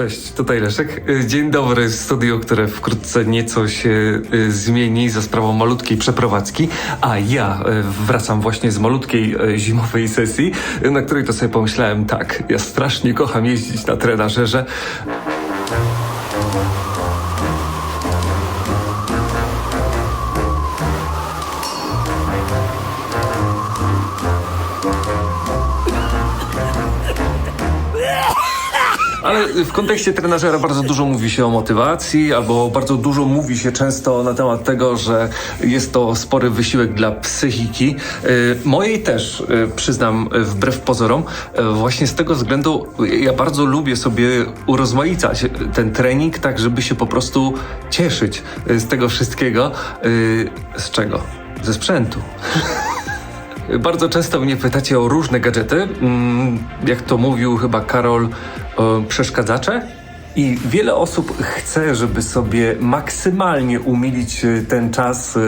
Cześć, tutaj Leszek. Y, Dzień dobry w studiu, które wkrótce nieco się y, zmieni za sprawą malutkiej przeprowadzki, a ja y, wracam właśnie z malutkiej zimowej sesji, na której to sobie pomyślałem tak, ja strasznie kocham jeździć na trenażerze, Ale w kontekście trenażera bardzo dużo mówi się o motywacji, albo bardzo dużo mówi się często na temat tego, że jest to spory wysiłek dla psychiki. Y, Mojej też, y, przyznam, y, wbrew pozorom, właśnie z tego względu ja bardzo lubię sobie urozmaicać ten trening, tak żeby się po prostu cieszyć z tego wszystkiego. Z czego? Ze sprzętu. Bardzo często mnie pytacie o różne gadżety. Mm, Jak to mówił chyba Karol, przeszkadzacze. I wiele osób chce, żeby sobie maksymalnie umilić e, ten czas e,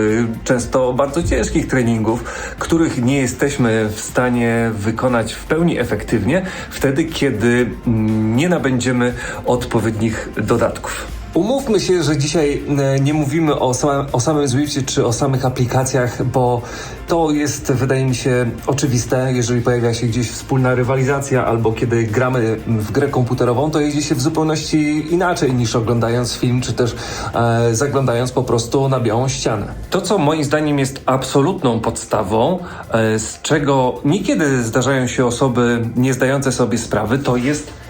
często bardzo ciężkich treningów, których nie jesteśmy w stanie wykonać w pełni efektywnie, wtedy kiedy mm, nie nabędziemy odpowiednich dodatków. Umówmy się, że dzisiaj e, nie mówimy o samym, o samym Zwiftie czy o samych aplikacjach, bo to jest, wydaje mi się, oczywiste. Jeżeli pojawia się gdzieś wspólna rywalizacja albo kiedy gramy w grę komputerową, to jeździ się w zupełności inaczej niż oglądając film, czy też e, zaglądając po prostu na białą ścianę. To, co moim zdaniem jest absolutną podstawą, e, z czego niekiedy zdarzają się osoby nie zdające sobie sprawy, to jest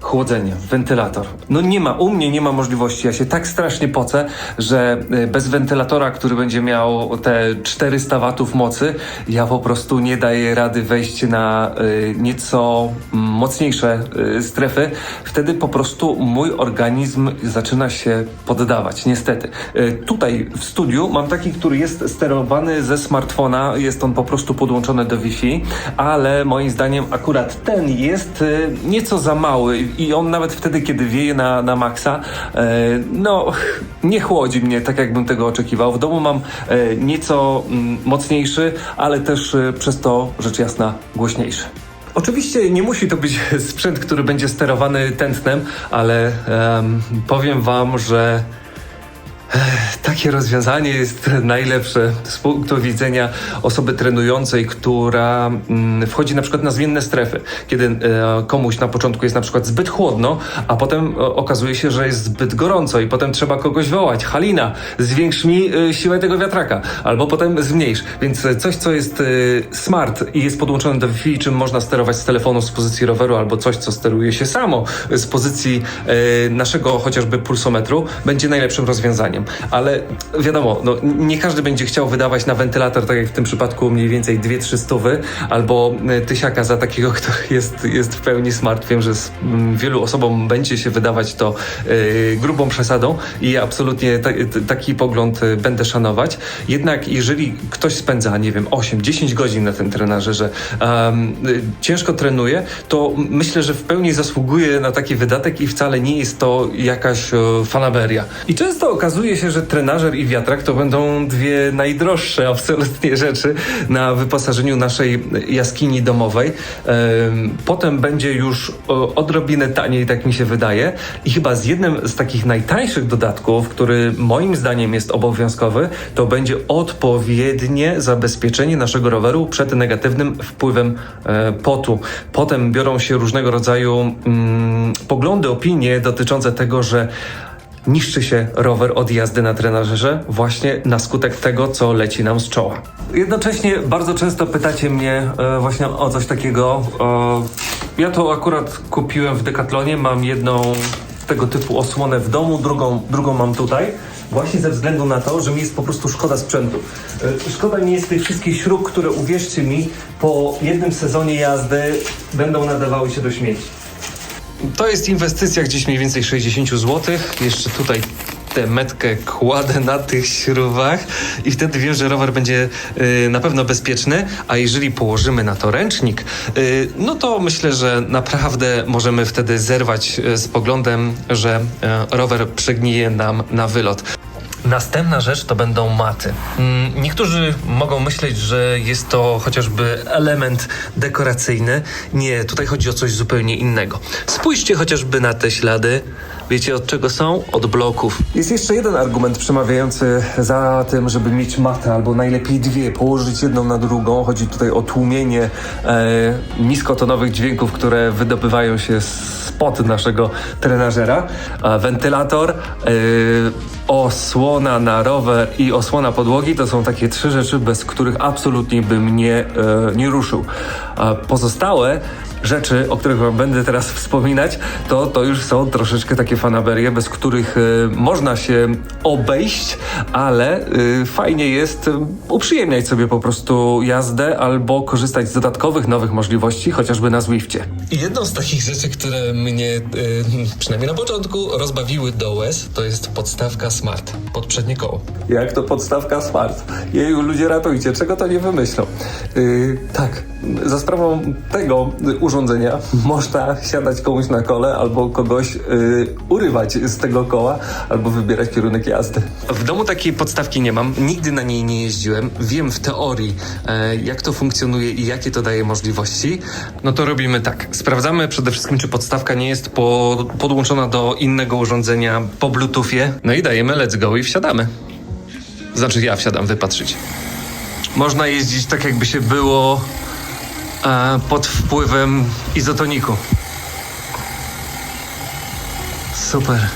Chłodzenie, wentylator. No nie ma, u mnie nie ma możliwości. Ja się tak strasznie pocę, że y, bez wentylatora, który będzie miał te 400 watów mocy, ja po prostu nie daję rady wejść na y, nieco mocniejsze y, strefy. Wtedy po prostu mój organizm zaczyna się poddawać, niestety. Tutaj w studiu mam taki, który jest sterowany ze smartfona, jest on po prostu podłączony do Wi-Fi, ale moim zdaniem akurat ten jest nieco za mały i on nawet wtedy, kiedy wieje na, na maksa, e, no nie chłodzi mnie tak, jakbym tego oczekiwał. W domu mam e, nieco mm, mocniejszy, ale też e, przez to rzecz jasna głośniejszy. Oczywiście nie musi to być sprzęt, który będzie sterowany tętnem, ale em, powiem wam, że takie rozwiązanie jest najlepsze z punktu widzenia osoby trenującej, która mm, wchodzi na przykład na zmienne strefy. Kiedy e, komuś na początku jest na przykład zbyt chłodno, a potem e, okazuje się, że jest zbyt gorąco i potem trzeba kogoś wołać. Halina, zwiększ mi e, siłę tego wiatraka. Albo potem zmniejsz. Więc coś, co jest smart i jest podłączone do Wi-Fi, czym można sterować z telefonu, z pozycji roweru, albo coś, co steruje się samo z pozycji naszego chociażby pulsometru, będzie najlepszym rozwiązaniem. Ale wiadomo, no, nie każdy będzie chciał wydawać na wentylator, tak jak w tym przypadku, mniej więcej 2-3 stówy, albo e, tysiaka za takiego, kto jest, jest w pełni smart. Wiem, że z, m, wielu osobom będzie się wydawać to e, grubą przesadą i absolutnie ta, t- taki pogląd e, będę szanować. Jednak jeżeli ktoś spędza, nie wiem, 8-10 godzin na tym trenażerze, um, y, ciężko trenuje, to myślę, że w pełni zasługuje na taki wydatek i wcale nie jest to jakaś e, fanaberia. I często okazuje się, że trenażer i wiatrak to będą dwie najdroższe absolutnie rzeczy na wyposażeniu naszej jaskini domowej. Em, Potem będzie już odrobinę taniej, tak mi się wydaje. I chyba z jednym z takich najtańszych dodatków, który moim zdaniem jest obowiązkowy, to będzie odpowiednie zabezpieczenie naszego roweru przed negatywnym wpływem e, potu. Potem biorą się różnego rodzaju mm, poglądy, opinie dotyczące tego, że niszczy się rower od jazdy na trenażerze właśnie na skutek tego, co leci nam z czoła. Jednocześnie bardzo często pytacie mnie e, właśnie o coś takiego. E, ja to akurat kupiłem w Decathlonie, mam jedną tego typu osłonę w domu, drugą, drugą mam tutaj. Właśnie ze względu na to, że mi jest po prostu szkoda sprzętu. E, Szkoda mi jest tych wszystkich śrub, które uwierzcie mi, po jednym sezonie jazdy będą nadawały się do śmieci. To jest inwestycja gdzieś mniej więcej 60 zł. Jeszcze tutaj tę metkę kładę na tych śrubach i wtedy wiem, że rower będzie y, na pewno bezpieczny, a jeżeli położymy na to ręcznik, y, no to myślę, że naprawdę możemy wtedy zerwać y, z poglądem, że rower przegnije nam na wylot. Następna rzecz to będą maty. Mm, Niektórzy mogą myśleć, że jest to chociażby element dekoracyjny. Nie, tutaj chodzi o coś zupełnie innego. Spójrzcie chociażby na te ślady. Wiecie od czego są? Od bloków. Jest jeszcze jeden argument przemawiający za tym, żeby mieć matę, albo najlepiej dwie, położyć jedną na drugą. Chodzi tutaj o tłumienie e, niskotonowych dźwięków, które wydobywają się spod naszego trenażera. Wentylator, e, osłona na rower i osłona podłogi to są takie trzy rzeczy, bez których absolutnie bym nie, e, nie ruszył. Pozostałe rzeczy, o których wam będę teraz wspominać, to, to już są troszeczkę takie fanaberie, bez których e, można się obejść, ale e, fajnie jest e, uprzyjemniać sobie po prostu jazdę albo korzystać z dodatkowych nowych możliwości, chociażby na Zwifcie. Jedną z takich rzeczy, które mnie, y, przynajmniej na początku, rozbawiły do łez, to jest podstawka Smart pod przednie koło. Jak to podstawka smart? Jeju, ludzie ratujcie, czego to nie wymyślą? Tak, za sprawą tego urządzenia można siadać komuś na kole albo kogoś yy, urywać z tego koła albo wybierać kierunek jazdy. W domu takiej podstawki nie mam, nigdy na niej nie jeździłem. Wiem w teorii, e, jak to funkcjonuje i jakie to daje możliwości. No to robimy tak. Sprawdzamy przede wszystkim, czy podstawka nie jest po, podłączona do innego urządzenia po Bluetoothie. No i dajemy let's go i wsiadamy. Znaczy ja wsiadam, wypatrzyć. Można jeździć tak, jakby się było e, pod wpływem izotoniku. Super.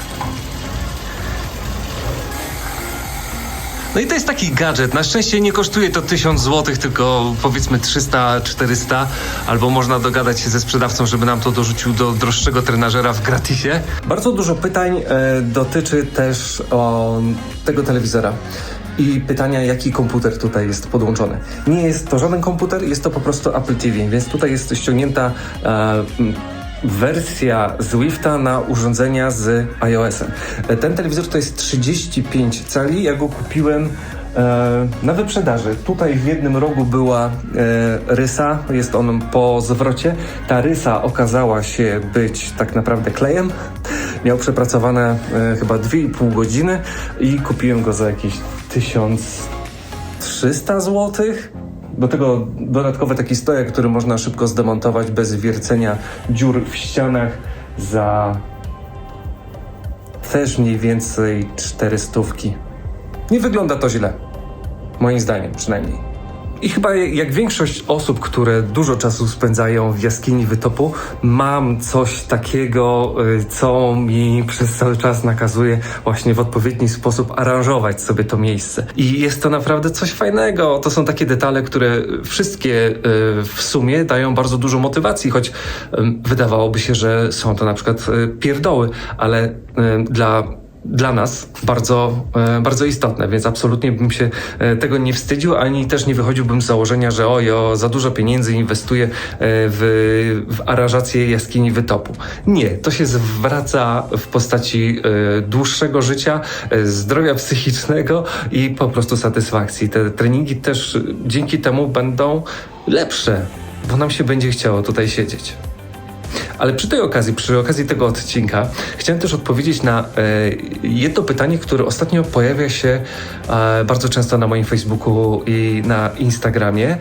No i to jest taki gadżet. Na szczęście nie kosztuje to 1000 zł, tylko powiedzmy 300-400, albo można dogadać się ze sprzedawcą, żeby nam to dorzucił do droższego trenażera w gratisie. Bardzo dużo pytań e, dotyczy też o, tego telewizora. I pytania, jaki komputer tutaj jest podłączony. Nie jest to żaden komputer, jest to po prostu Apple TV, więc tutaj jest ściągnięta e, wersja Zwifta na urządzenia z iOS-em. E, Ten telewizor to jest 35 cali, ja go kupiłem e, na wyprzedaży. Tutaj w jednym rogu była e, rysa, jest on po zwrocie. Ta rysa okazała się być tak naprawdę klejem. Miał przepracowane chyba 2,5 godziny i kupiłem go za jakieś 1300 zł. Do tego dodatkowy taki stojak, który można szybko zdemontować bez wiercenia dziur w ścianach za też mniej więcej 400. Nie wygląda to źle. Moim zdaniem przynajmniej. I chyba jak większość osób, które dużo czasu spędzają w jaskini wytopu, mam coś takiego, y, co mi przez cały czas nakazuje właśnie w odpowiedni sposób aranżować sobie to miejsce. I jest to naprawdę coś fajnego. To są takie detale, które wszystkie y, w sumie dają bardzo dużo motywacji, choć wydawałoby się, że są to na przykład y, pierdoły, ale dla dla nas bardzo, e, bardzo istotne, więc absolutnie bym się e, tego nie wstydził, ani też nie wychodziłbym z założenia, że ojo, za dużo pieniędzy inwestuję e, w, w aranżację jaskini wytopu. Nie, to się zwraca w postaci dłuższego życia, zdrowia psychicznego i po prostu satysfakcji. Te treningi też dzięki temu będą lepsze, bo nam się będzie chciało tutaj siedzieć. Ale przy tej okazji, przy okazji tego odcinka, chciałem też odpowiedzieć na e, jedno pytanie, które ostatnio pojawia się e, bardzo często na moim Facebooku i na Instagramie,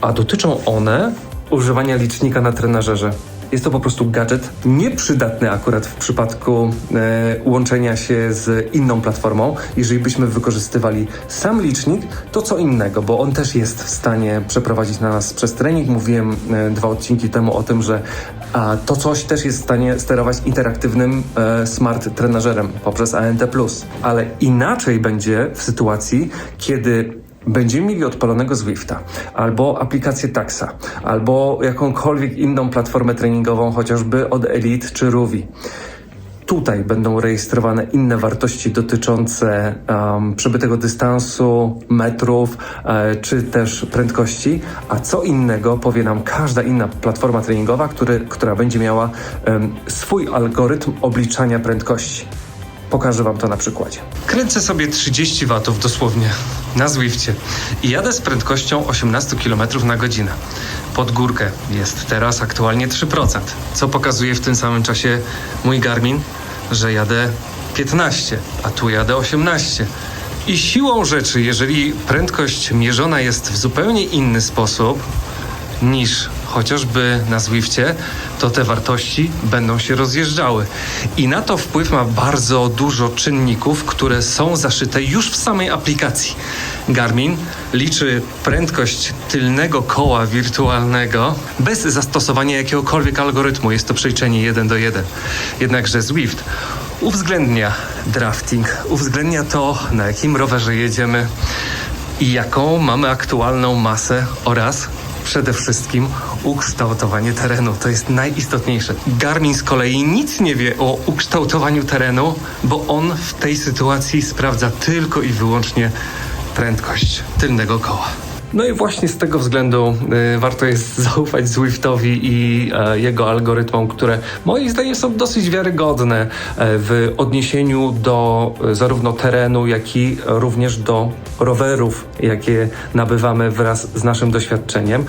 a dotyczą one używania licznika na trenażerze. Jest to po prostu gadżet nieprzydatny akurat w przypadku e, łączenia się z inną platformą. Jeżeli byśmy wykorzystywali sam licznik, to co innego, bo on też jest w stanie przeprowadzić na nas przez trening. Mówiłem e, dwa odcinki temu o tym, że a, to coś też jest w stanie sterować interaktywnym e, smart trenażerem poprzez ANT+. Ale inaczej będzie w sytuacji, kiedy będziemy mieli odpalonego Zwifta, albo aplikację Taxa, albo jakąkolwiek inną platformę treningową, chociażby od Elite czy Ruvi. Tutaj będą rejestrowane inne wartości dotyczące um, przebytego dystansu, metrów e, czy też prędkości, a co innego powie nam każda inna platforma treningowa, który, która będzie miała em, swój algorytm obliczania prędkości. Pokażę Wam to na przykładzie. Kręcę sobie 30 watów dosłownie na Zwifcie i jadę z prędkością 18 km na godzinę. Pod górkę jest teraz aktualnie 3%, co pokazuje w tym samym czasie mój Garmin, że jadę 15, a tu jadę 18. I siłą rzeczy, jeżeli prędkość mierzona jest w zupełnie inny sposób niż chociażby na Zwifcie, to te wartości będą się rozjeżdżały. I na to wpływ ma bardzo dużo czynników, które są zaszyte już w samej aplikacji. Garmin liczy prędkość tylnego koła wirtualnego bez zastosowania jakiegokolwiek algorytmu. Jest to przeliczenie 1 do 1. Jednakże Zwift uwzględnia drafting, uwzględnia to, na jakim rowerze jedziemy i jaką mamy aktualną masę oraz przede wszystkim ukształtowanie terenu. To jest najistotniejsze. Garmin z kolei nic nie wie o ukształtowaniu terenu, bo on w tej sytuacji sprawdza tylko i wyłącznie prędkość tylnego koła. No i właśnie z tego względu y, warto jest zaufać Zwiftowi i e, jego algorytmom, które moim zdaniem są dosyć wiarygodne e, w odniesieniu do e, zarówno terenu, jak i również do rowerów, jakie nabywamy wraz z naszym doświadczeniem.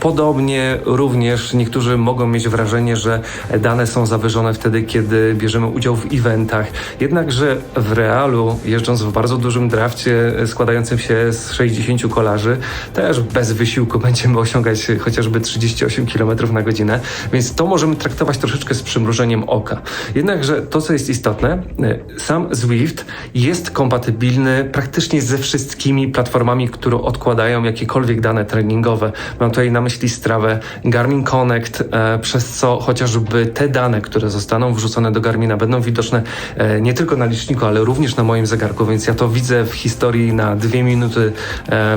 Podobnie również niektórzy mogą mieć wrażenie, że dane są zawyżone wtedy, kiedy bierzemy udział w eventach. Jednakże w realu, jeżdżąc w bardzo dużym drafcie składającym się z 60 kolarzy, też bez wysiłku będziemy osiągać chociażby 38 km na godzinę, więc to możemy traktować troszeczkę z przymrużeniem oka. Jednakże to, co jest istotne, e, sam Zwift jest kompatybilny praktycznie ze wszystkimi platformami, które odkładają jakiekolwiek dane treningowe. Mam tutaj na myśli strawę Garmin Connect, e, przez co chociażby te dane, które zostaną wrzucone do Garmina, będą widoczne e, nie tylko na liczniku, ale również na moim zegarku, więc ja to widzę w historii na dwie minuty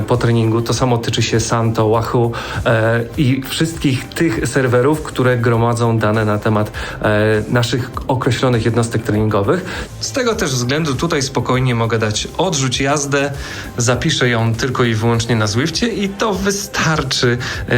po treningu. To samo tyczy się Santo, Wahoo e, i wszystkich tych serwerów, które gromadzą dane na temat e, naszych określonych jednostek treningowych. Z tego też względu tutaj spokojnie mogę dać odrzuć jazdę, zapiszę ją tylko i wyłącznie na Zwifcie i to wystarczy. E,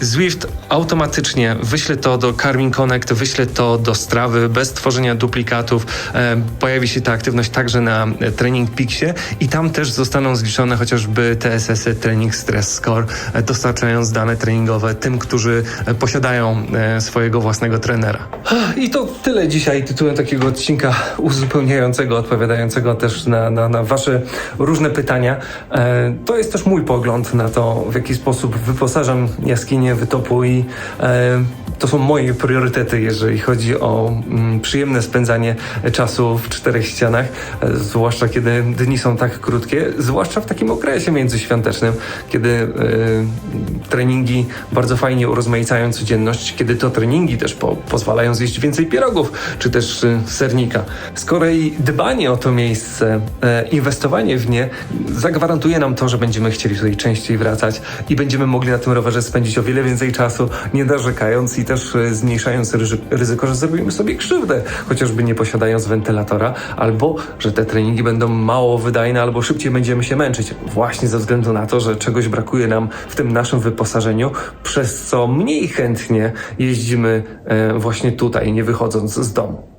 Zwift automatycznie wyśle to do Garmin Connect, wyśle to do Strawy bez tworzenia duplikatów. E, pojawi się ta aktywność także na e, Training Peaksie i tam też zostaną zliczone chociażby TSS-y, Training Stress Score, e, dostarczając dane treningowe tym, którzy e, posiadają e, swojego własnego trenera. I to tyle dzisiaj tytułem takiego odcinka uzupełniającego, odpowiadającego też na, na, na Wasze różne pytania. To jest też mój pogląd na to, w jaki sposób wyposażam jaskinię wytopu i to są moje priorytety, jeżeli chodzi o mm, przyjemne spędzanie czasu w czterech ścianach, e, zwłaszcza kiedy dni są tak krótkie, zwłaszcza w takim okresie międzyświątecznym, kiedy e, treningi bardzo fajnie urozmaicają codzienność, kiedy to treningi też po, pozwalają zjeść więcej pierogów, czy też e, sernika. Z kolei dbanie o to miejsce, e, inwestowanie w nie zagwarantuje nam to, że będziemy chcieli tutaj częściej wracać i będziemy mogli na tym rowerze spędzić o wiele więcej czasu, nie narzekając i też e, zmniejszając ryzy- ryzyko, że zrobimy sobie krzywdę, chociażby nie posiadając wentylatora, albo że te treningi będą mało wydajne, albo szybciej będziemy się męczyć, właśnie ze względu na to, że czegoś brakuje nam w tym naszym wyposażeniu, przez co mniej chętnie jeździmy e, właśnie tutaj, nie wychodząc z domu.